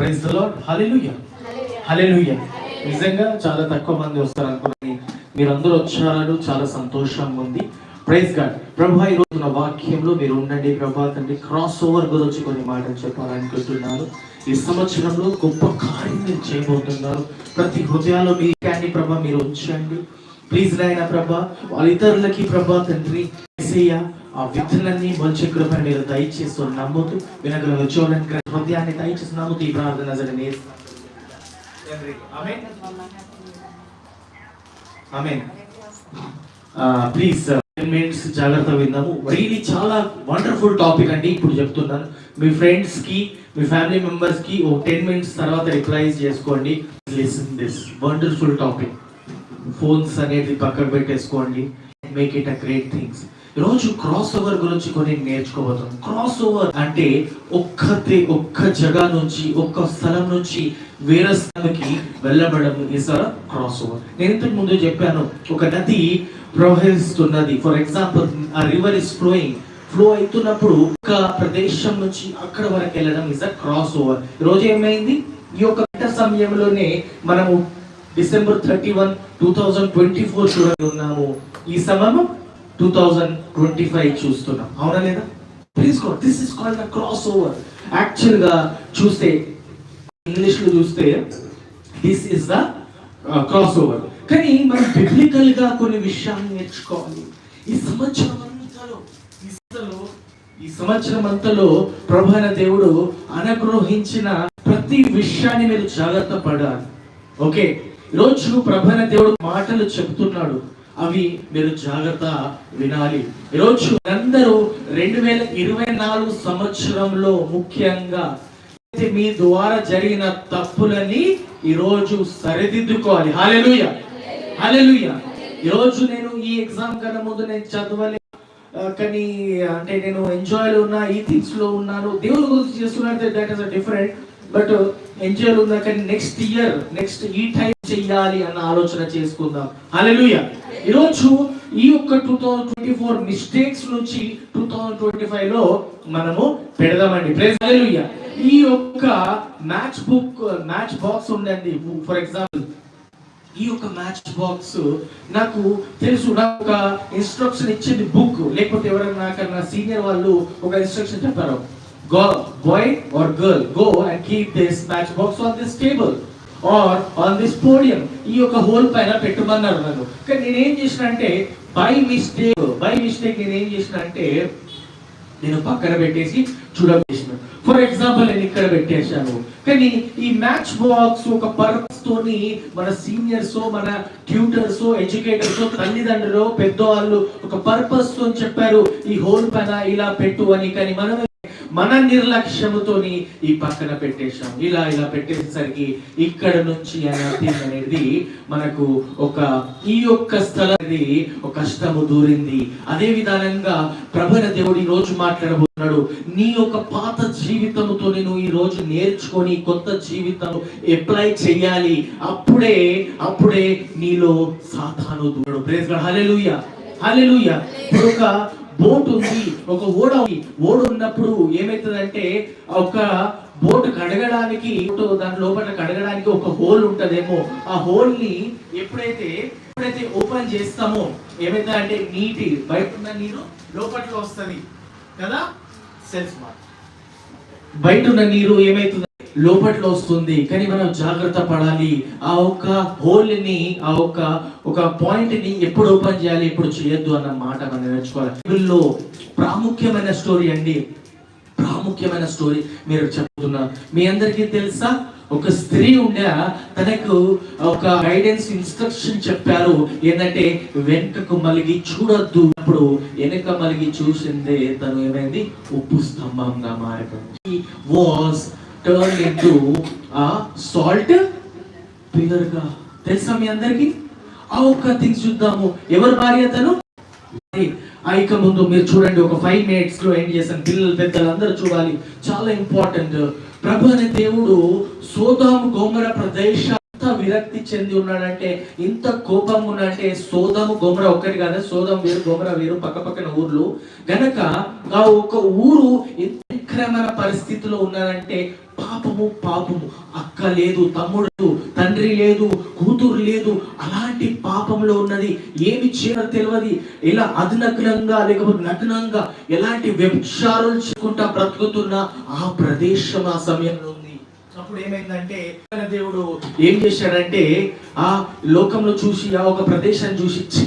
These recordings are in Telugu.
Praise the lord hallelujah hallelujah నిజంగా చాలా తక్కువ మంది వస్తారు అనుకుని మీరందరూ వచ్చారు చాలా సంతోషంగా ఉంది. ప్రైజ్ గాడ్ ప్రభా ఈ రోజు నా వాక్యంలో మీరు ఉండండి ప్రభా తండ్రి. క్రాస్ ఓవర్ గురించి కొన్ని మాటలు చెప్పాలనుకుంటున్నారు ఈ సంవత్సరంలో గొప్ప కార్యం మీరు చేయబోతున్నారు. ప్రతి హృదయాల్లో మీ క్యాండి ప్రభా మీరు ఉంచండి. ప్లీజ్ నాయన ప్రభా వాళ్ళ ఇతరులకి ప్రభా తండ్రి యేసయ్య, ఆ విత్తనాన్ని మంచి కృప మీరు దయచేస్తూ నమ్ముతూ వినగల చూడండి హృదయాన్ని దయచేసి నమ్ముతూ ఈ ప్రార్థన జరిగిన ప్లీజ్ మినిట్స్ జాగ్రత్త విందాము. రియలీ చాలా వండర్ఫుల్ టాపిక్ అండి ఇప్పుడు చెప్తున్నాను. మీ ఫ్రెండ్స్కి మీ ఫ్యామిలీ మెంబర్స్కి ఓ టెన్ మినిట్స్ తర్వాత రిప్లైజ్ చేసుకోండి. Listen this wonderful topic. Phones అనేది పక్కకు పెట్టేసుకోండి. Make it a great things ఈరోజు క్రాస్ ఓవర్ గురించి కొన్ని నేర్చుకోబోతాం క్రాస్ ఓవర్ అంటే ఒక్కతే ఒక్క జగా నుంచి ఒక్క స్థలం నుంచి వేరే స్థలంకి వెళ్ళబడడం ఇస్ క్రాస్ ఓవర్ నేను ఇంతకు ముందు చెప్పాను ఒక నది ప్రవహిస్తున్నది. ఫర్ ఎగ్జాంపుల్ ఆ రివర్ ఇస్ ఫ్లోయింగ్ ఫ్లో అవుతున్నప్పుడు ఒక ప్రదేశం నుంచి అక్కడ వరకు వెళ్ళడం ఇస్ అ క్రాస్ ఓవర్ రోజు ఏమైంది? ఈ యొక్క సమయంలోనే మనము December thirty one two thousand twenty four చూడగలుగుతున్నాము. ఉన్నాము ఈ సమయం టూ థౌజండ్ ట్వంటీ ఫైవ్ చూస్తున్నాం. అవునా లేదా? Please go this is called cross over యాక్చువల్గా చూస్తే ఇంగ్లీష్లో చూస్తే this is the cross over కానీ మనం బిబ్లికల్గా కొన్ని విషయాలు నేర్చుకోవాలి. ఈ సంవత్సరం అంతలో ఈ ఈ సంవత్సరం అంతలో ప్రభు అయిన దేవుడు అనుగ్రహించిన ప్రతి విషయాన్ని మీరు జాగ్రత్త పడాలి. ఓకే? ఈరోజు ప్రభు అయిన దేవుడు మాటలు చెప్తున్నాడు. అవి మీరు జాగ్రత్త వినాలి. ఈరోజు అందరూ రెండు వేల ఇరవై నాలుగు సంవత్సరంలో ముఖ్యంగా మీ ద్వారా జరిగిన తప్పులని ఈరోజు సరిదిద్దుకోవాలి. హాలెలుయ హాలెలుయ ఈరోజు నేను ఈ ఎగ్జామ్ కన్నా ముందు నేను చదవలే కానీ అంటే నేను ఎంజాయ్లో ఉన్నా ఈ థింగ్స్లో ఉన్నాను. దేవుని గురించి చేస్తున్నట్టు that is different but enjoy ఉందా కానీ నెక్స్ట్ ఇయర్ నెక్స్ట్ ఈ టైం చెయ్యాలి అన్న ఆలోచన చేసుకుందాం. అలెలుయ ఈరోజు ఈ యొక్క two thousand twenty four mistakes నుంచి టూ థౌజండ్ ట్వంటీ ఫైవ్లో మనము పెడదామండి. ప్రేజ్ అలెలుయ ఈ యొక్క మ్యాచ్ బుక్ మ్యాచ్ బాక్స్ ఉండండి ఫర్ ఎగ్జాంపుల్ ఈ యొక్క మ్యాచ్ బాక్స్ నాకు తెలుసు. నాకు ఒక ఇన్స్ట్రక్షన్ ఇచ్చింది బుక్ లేకపోతే ఎవరైనా నాకన్నా సీనియర్ వాళ్ళు ఒక ఇన్స్ట్రక్షన్ చెప్పారు. Go, boy or girl go and keep this match on on table or or on podium. ఈ యొక్క హోల్ పైన పెట్టమన్నారు నన్ను. కానీ నేనేం చేసిన అంటే బై మిస్టేక్ బై మిస్టేక్ నేను ఏం చేసిన అంటే నేను పక్కన పెట్టేసి చూడవేసిన. ఫర్ ఎగ్జాంపుల్ నేను ఇక్కడ పెట్టేశాను. కానీ ఈ మ్యాచ్ బాక్స్ ఒక పర్పస్ తోని మన సీనియర్స్ మన ట్యూటర్స్ ఎడ్యుకేటర్స్ తల్లిదండ్రులు పెద్దవాళ్ళు ఒక పర్పస్తో చెప్పారు. ఈ హోల్ పైన ఇలా పెట్టు అని. కానీ మనం మన నిర్లక్ష్యముతోని ఈ పక్కన పెట్టేశాం. ఇలా ఇలా పెట్టేసరికి ఇక్కడ నుంచి అనేది అనేది మనకు ఒక ఈ యొక్క స్థలాన్ని ఒక కష్టము దూరింది. అదే విధానంగా ప్రభన దేవుడి రోజు మాట్లాడబోతున్నాడు. నీ యొక్క పాత జీవితముతో నేను ఈ రోజు నేర్చుకొని కొత్త జీవితం అప్లై చేయాలి అప్పుడే అప్పుడే నీలో సాతాను దూరడు. ప్రేస్ హల్లెలూయా హల్లెలూయా ఒక బోట్ ఉంది ఒక ఓడ ఉంది. ఓడ ఉన్నప్పుడు ఏమైతుందంటే ఒక బోట్ కడగడానికి దాని లోపల కడగడానికి ఒక హోల్ ఉంటదేమో. ఆ హోల్ని ఎప్పుడైతే ఎప్పుడైతే ఓపెన్ చేస్తామో ఏమైతుందంటే నీటి బయట ఉన్న నీరు లోపలికి వస్తుంది. కదా? Self mark. బయట ఉన్న నీరు ఏమైతుంది లోపట్లో వస్తుంది. కానీ మనం జాగ్రత్త పడాలి. ఆ ఒక్క హోల్ని ఆ ఒక్క ఒక పాయింట్ని ఎప్పుడు ఓపెన్ చేయాలి ఎప్పుడు చేయొద్దు అన్న మాట మనం నేర్చుకోవాలి. బైబిల్లో ప్రాముఖ్యమైన స్టోరీ అండి. ప్రాముఖ్యమైన స్టోరీ మీరు చెప్తున్నా. మీ అందరికీ తెలుసా? ఒక స్త్రీ ఉండే తనకు ఒక గైడెన్స్ ఇన్స్ట్రక్షన్ చెప్పారు. ఏంటంటే వెనుకకు మలిగి చూడొద్దు. అప్పుడు వెనుక మలిగి చూసిందే తను ఏమైంది? ఉప్పు స్తంభంగా మారిపోయింది. Was turn into a salt పిల్లర్గా తెలుసా మీ అందరికి? ఆ ఒక్క థింగ్స్ చూద్దాము. ఎవరు భార్య తను ఇక ముందు మీరు చూడండి ఒక ఫైవ్ మినిట్స్లో ఏం చేశాను? పిల్లలు పెద్దలు అందరూ చూడాలి. చాలా ఇంపార్టెంట్ ప్రభు అనే దేవుడు సోదాము గోమర ప్రదేశ విరక్తి చెంది ఉన్నాడంటే ఇంత కోపం ఉన్నాడంటే సోదము గోమర ఒక్కటి కాదు సోదం వేరు గోమర వేరు పక్క పక్కన ఊర్లు. గనక ఆ ఒక ఊరు ఎంత పరిస్థితిలో ఉన్నారంటే పాపము పాపము. అక్క లేదు తమ్ముడు లేదు, తండ్రి లేదు కూతురు లేదు. అలాంటి పాపంలో ఉన్నది ఏమి చేయాలో తెలియదు. ఇలా అధునగ్నంగా లేకపోతే నగ్నంగా ఎలాంటి వ్యభిచారాలు చేసుకుంటా బ్రతుకుతున్న ఆ ప్రదేశం ఆ సమయంలో ఉంది. అప్పుడు ఏమైందంటే దేవుడు ఏం చేశాడంటే ఆ లోకంలో చూసి ఆ ఒక ప్రదేశాన్ని చూసి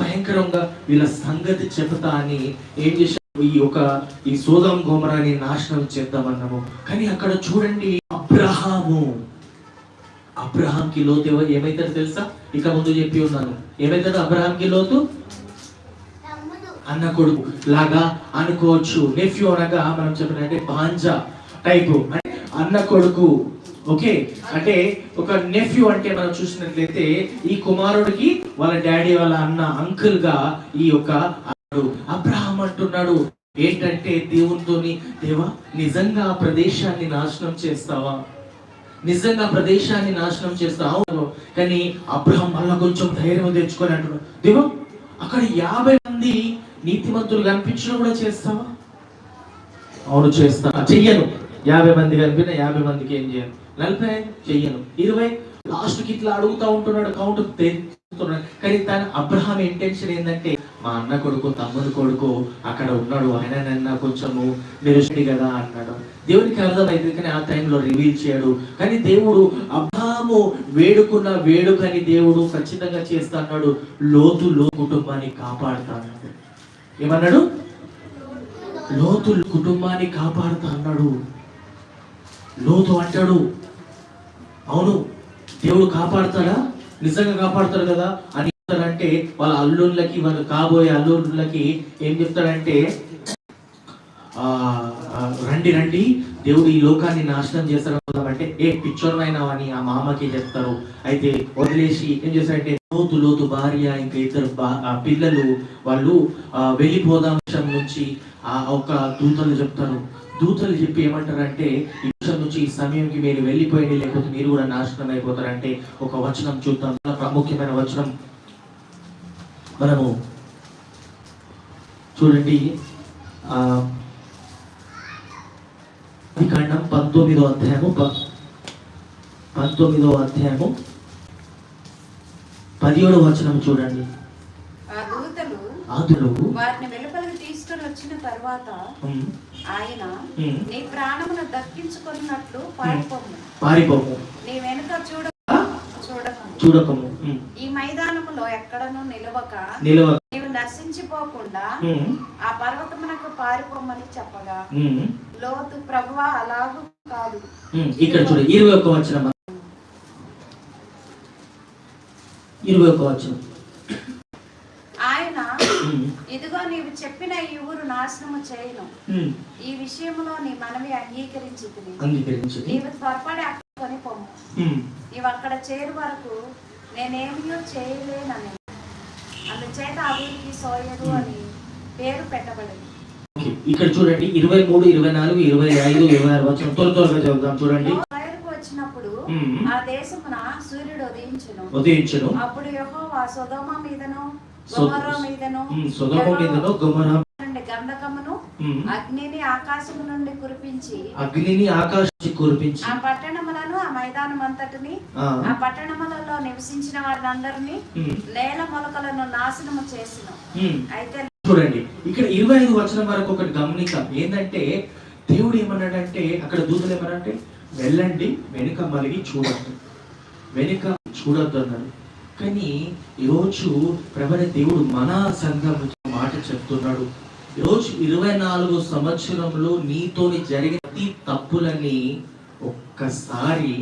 భయంకరంగా వీళ్ళ సంగతి చెబుతా అని ఏం చేశాడు? ఈ ఒక ఈ సోదం గోమరాని నాశనం చేద్దామన్నాము. కానీ అక్కడ చూడండి అబ్రహాము. అబ్రహాంకి లోతు ఎవ- ఏమైతాడు తెలుసా? ఇక ముందు చెప్పి ఉన్నాను. ఏమైతాడు అబ్రహాంకి లోతు? అన్న కొడుకు. లాగా అనుకోవచ్చు. నెఫ్యూ అనగా మనం చెప్పినట్టే బాంజా టైపు అన్న కొడుకు. ఓకే? అంటే ఒక నెఫ్యూ అంటే మనం చూసినట్లయితే ఈ కుమారుడికి వాళ్ళ డాడీ వాళ్ళ అన్న అంకుల్గా ఈ యొక్క అబ్రహాం అంటున్నాడు ఏంటంటే దేవునితోని దేవా నిజంగా ఆ ప్రదేశాన్ని నాశనం చేస్తావా? నిజంగా ఆ ప్రదేశాన్ని నాశనం చేస్తావు? అవును. కానీ అబ్రహం మళ్ళా కొంచెం ధైర్యం తెచ్చుకొని అంటున్నాడు. దేవా అక్కడ యాభై మంది నీతిమంతులు కనిపించడం కూడా చేస్తావా? అవును చేస్తా. చెయ్యను. యాభై మంది కనిపిన యాభై మందికి ఏం చేయను నలభై? చెయ్యను. ఇరవై? లాస్ట్కి ఇట్లా అడుగుతా ఉంటున్నాడు కౌంట్ తెచ్చుతున్నాడు కానీ తన అబ్రహాం ఇంటెన్షన్ ఏంటంటే మా అన్న కొడుకు తమ్ముడు కొడుకు అక్కడ ఉన్నాడు. ఆయన నన్న కొంచెము నిరుషుడి కదా అన్నాడు. దేవునికి అర్థమైంది కానీ ఆ టైంలో రివీల్ చేయడు. కానీ దేవుడు అబ్బాము వేడుకున్న వేడుకని దేవుడు ఖచ్చితంగా చేస్తా అన్నాడు లోతు లో కుటుంబాన్ని కాపాడుతాడు ఏమన్నాడు? లోతు కుటుంబాన్ని కాపాడుతా అన్నాడు లోతు అంటాడు. అవును దేవుడు కాపాడతాడా? నిజంగా కాపాడతాడు కదా అని చెప్తాడంటే వాళ్ళ అల్లుళ్ళకి వాళ్ళు కాబోయే అల్లుళ్ళకి ఏం చెప్తాడంటే ఆ రండి రండి. దేవుడు ఈ లోకాన్ని నాశనం చేస్తారు అంటే ఏ పిచ్చోర్నైనా అని ఆ మామకి చెప్తారు. అయితే వదిలేసి ఏం చేస్తారంటే లోతు లోతు భార్య ఇంకా ఇద్దరు పిల్లలు వాళ్ళు ఆ, వెళ్ళిపోదాం నుంచి ఆ ఒక దూతలు చెప్తారు. దూతలు చెప్పి ఏమంటారంటే ఈ విషయం నుంచి ఈ సమయంకి మీరు వెళ్ళిపోయింది లేకపోతే మీరు కూడా నాశనం అయిపోతారంటే ఒక వచనం చూద్దాం. ప్రాముఖ్యమైన వచనం. మనము చూడండి ఆ కాండం పంతొమ్మిదో అధ్యాయము పంతొమ్మిదో అధ్యాయము పదిహేడు వచనం చూడండి. ఆదులు వారిని వెలుపలికి తీసుకొని వచ్చిన తర్వాత ఆయన నీ ప్రాణమును దక్కించుకున్నట్లు పారిపోము. పారిపోము. నీ వెనుక చూడ చూడకము. చూడకము. ఎక్కడను నిలవక నిలవ నీవు నశించిపోకుండా ఆ పర్వతమునకు పారిపోమని చెప్పగా. లోతు ప్రభువా అలాగు కాదు. ఇక్కడ చూడ ఇరవై ఒక్క వచనం. ఇరవై ఒక్క వచనం. ఆయన ఇదిగో నీవు చెప్పిన ఈ ఊరు నాశనము చేయను. ఈ విషయంలో నీ మనవి అంగీకరించుకుని అంగీకరించు నీవు త్వరపడి పొమ్ము ఉమ్, నీవు అక్కడ చేరు వరకు నేనేమియో చేయలేనని. అందుచేత ఆ ఊరికి సోయరు అని పేరు పెట్టబడింది ఓకే. ఇక్కడ చూడండి ఇరవై మూడు ఇరవై నాలుగు ఇరవై ఐదు ఇరవై ఆరు వచనం త్వర త్వరగా చదువుదాం చూడండి వచ్చినప్పుడు. ఆ దేశమున సూర్యుడు ఉదయించును ఉదయించను అప్పుడు యెహోవా సొదొమ మీదను గొమొర్రా మీదను సొదొమ మీదను గంధకమును అగ్నిని ఆకాశము నుండి కురిపించి అగ్నిని ఆకాశం కురిపించి. ఆ పట్టణములను ఆ మైదానం అంతటిని ఆ, పట్టణములలో నివసించిన వారినందరినీ ఉమ్, నేల మొలకలను నాశనము చేసిన. అయితే చూడండి ఇక్కడ ఇరవై ఐదు వచనం వరకు ఒకటి గమనిక. ఏంటంటే దేవుడు ఏమన్నాడంటే అక్కడ దూతలు ఏమన్నాడంటే వెళ్ళండి వెనుక మలిగి చూడద్దు. వెనుక చూడొద్దు అన్నాడు కానీ ఈరోజు ప్రభల దేవుడు మన సంఘం మాట చెప్తున్నాడు. ఈరోజు ఇరవై నాలుగు సంవత్సరంలో నీతోని జరిగిన ప్రతి తప్పులని ఒక్కసారి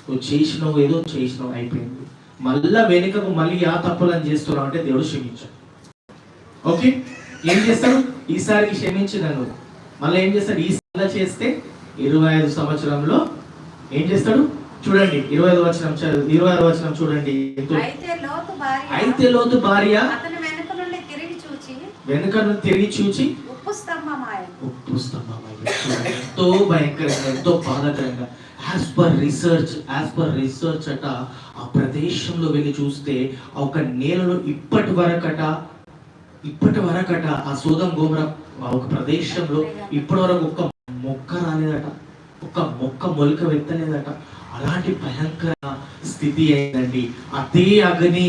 నువ్వు చేసినావు ఏదో చేసినావు అయిపోయింది. మళ్ళా వెనుకకు మళ్ళీ ఆ తప్పులను చేస్తున్నావు అంటే దేవుడు క్షమించాడు. ఓకే? ఏం చేస్తాడు? ఈసారికి క్షమించి నన్ను. మళ్ళీ ఏం చేస్తాడు? ఈసారి చేస్తే ఇరవై ఐదు సంవత్సరంలో ఏం చేస్తాడు? చూడండి ఇరవై ఐదు వచనం ఇరవై ఆరు వచనం చూడండి. అయితే లోతు భార్య అయితే లోతు భార్య అతని వెనుక నుండి తిరిగి చూచి వెనుక నుండి తిరిగి చూచి ఉప్పు స్తంభమాయ. ఎంతో భయంకరంగా ఎంతో బాధాకరంగా. As per research as per research అట ఆ ప్రదేశంలో వెళ్ళి చూస్తే ఆ ఒక నేలలో ఇప్పటి వరకట ఇప్పటి వరకట ఆ సోదం గోమర ఒక ప్రదేశంలో ఇప్పటి వరకు ఒక్క మొక్క రాలేదట. ఒక మొక్క మొలక వెత్తలేదట. అలాంటి భయంకర స్థితి అయిందండి. అదే అగ్ని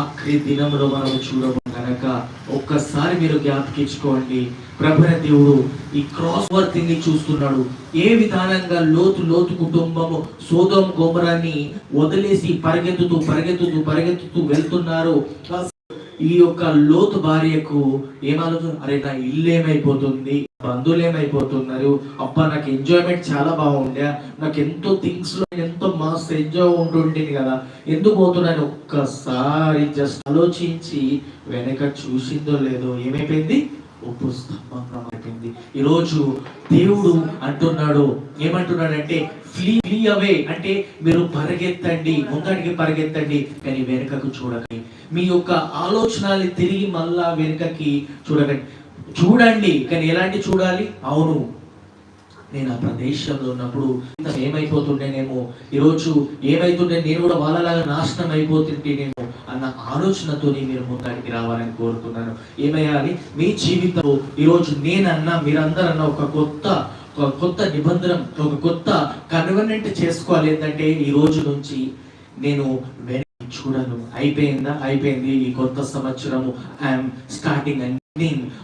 ఆఖరి దినంలో మనం చూడము కనుక ఒక్కసారి మీరు జ్ఞాపకించుకోండి. ప్రభుర దేవుడు ఈ క్రాస్ వర్తింగ్ని చూస్తున్నాడు. ఏ విధానంగా లోతు లోతు కుటుంబము సోదం గోమరాన్ని వదిలేసి పరిగెత్తుతూ పరిగెత్తుతూ పరిగెత్తుతూ వెళ్తున్నారు. ఈ యొక్క లోతు భార్యకు ఏమాలోచన అరే నా ఇల్లు ఏమైపోతుంది బంధువులు ఏమైపోతున్నారు అబ్బా నాకు ఎంజాయ్మెంట్ చాలా బాగుండే. నాకు ఎంతో థింగ్స్లో ఎంతో మస్తు ఎంజాయ్ ఉంటుండేది కదా. ఎందుకు పోతున్నాను? ఒక్కసారి జస్ట్ ఆలోచించి వెనక చూసిందో లేదో ఏమైపోయింది? ఉప్పు స్తంభంగా అయిపోయింది. ఈరోజు దేవుడు అంటున్నాడు. ఏమంటున్నాడంటే ఫ్లీ ఫ్లీ అవే అంటే మీరు పరిగెత్తండి. ముందడికి పరిగెత్తండి. కానీ వెనుకకు చూడకండి. మీ యొక్క ఆలోచనలు తిరిగి మళ్ళా వెనుకకి చూడకండి. చూడండి కానీ ఎలాంటి చూడాలి? అవును. నేను ఆ ప్రదేశంలో ఉన్నప్పుడు ఏమైపోతుండేనేమో ఈరోజు ఏమైతుండే నేను కూడా వాళ్ళలాగా నాశనం అయిపోతుంటేనేమో అన్న ఆలోచనతో మీరు ముందడికి రావాలని కోరుతున్నాను. ఏమయ్యాలి? మీ జీవితంలో ఈరోజు నేనన్నా మీరందరన్నా ఒక కొత్త ఒక కొత్త నిబంధన ఒక కొత్త కన్వెనెంట్ చేసుకోవాలి ఏంటంటే ఈ రోజు నుంచి నేను చూడను. అయిపోయిందా? అయిపోయింది. ఈ కొత్త సంవత్సరము ఐఎమ్ స్టార్టింగ్ అని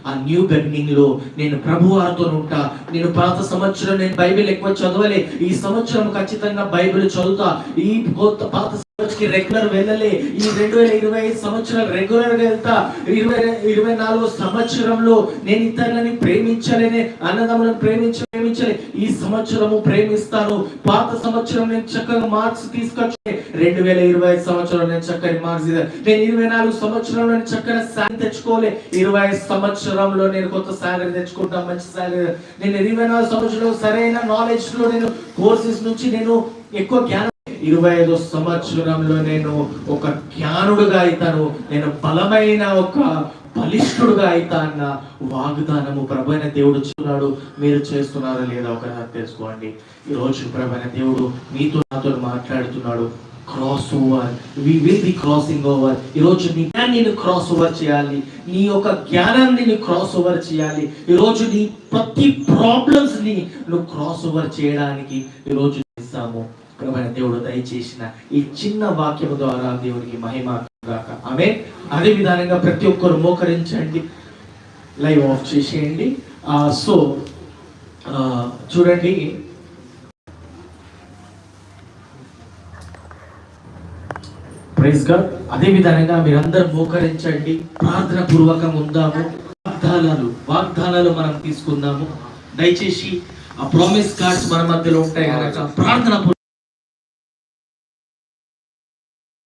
ఆ న్యూ బిగినింగ్లో నేను ప్రభువారితో ఉంటా. నేను పాత సంవత్సరం నేను బైబిల్ ఎక్కువ చదవలే. ఈ సంవత్సరం ఖచ్చితంగా బైబిల్ చదువుతా. ఈ కొత్త పాత సంవత్సరానికి రెగ్యులర్ వెళ్ళలే. ఈ రెండు వేల ఇరవై ఐదు సంవత్సరాలు రెగ్యులర్గా వెళ్తా. ఇరవై ఇరవై నాలుగు సంవత్సరంలో నేను ఇతరులని ప్రేమించలేనే అన్నదమ్ములను ప్రేమించ ప్రేమించలే. ఈ సంవత్సరము ప్రేమిస్తాను. పాత సంవత్సరం నేను చక్కగా మార్క్స్ తీసుకొచ్చి రెండు వేల ఇరవై ఐదు సంవత్సరం నేను చక్కని మార్క్స్ నేను ఇరవై నాలుగు సంవత్సరంలో నేను చక్కని శాలరీ తెచ్చుకోలే. ఇరవై ఐదు సంవత్సరంలో నేను కొత్త శాలరీ తెచ్చుకుంటా మంచి శాలరీ నేను ఇరవై నాలుగు సంవత్సరంలో సరైన నాలెడ్జ్లో నేను కోర్సెస్ నుంచి నేను ఎక్కువ జ్ఞానం ఇరవై ఐదో సంవత్సరంలో నేను ఒక జ్ఞానుడుగా అవుతాను నేను బలమైన ఒక బలిష్ఠుడుగా అవుతా అన్న వాగ్దానము ప్రభైన దేవుడు చూడాడు మీరు చేస్తున్నారా లేదా ఒక తెలుసుకోండి. ఈరోజు ప్రభైన దేవుడు మీతో నాతో మాట్లాడుతున్నాడు. Cross over we will be crossing over ఈరోజు నీ నేను క్రాస్ ఓవర్ చేయాలి. నీ యొక్క జ్ఞానాన్ని నేను క్రాస్ ఓవర్ చేయాలి. ఈరోజు నీ ప్రతి ప్రాబ్లమ్స్ని నువ్వు క్రాస్ ఓవర్ చేయడానికి ఈరోజు ఇస్తాము ప్రభైన దేవుడు దయచేసిన ఈ చిన్న వాక్యము ద్వారా దేవునికి మహిమ గాక. ఆమె అదే విధానంగా ప్రతి ఒక్కరు మోకరించండి. లైవ్ ఆఫ్ చేసేయండి. సో చూడండి. ప్రైజ్గా అదే విధంగా మీరందరూ మోకరించండి. ప్రార్థన పూర్వకం ఉందాము. వాగ్దానాలు వాగ్దానాలు మనం తీసుకుందాము. దయచేసి ఆ ప్రామిస్ కార్డ్స్ మన మధ్యలో ఉంటాయి కనుక ప్రార్థన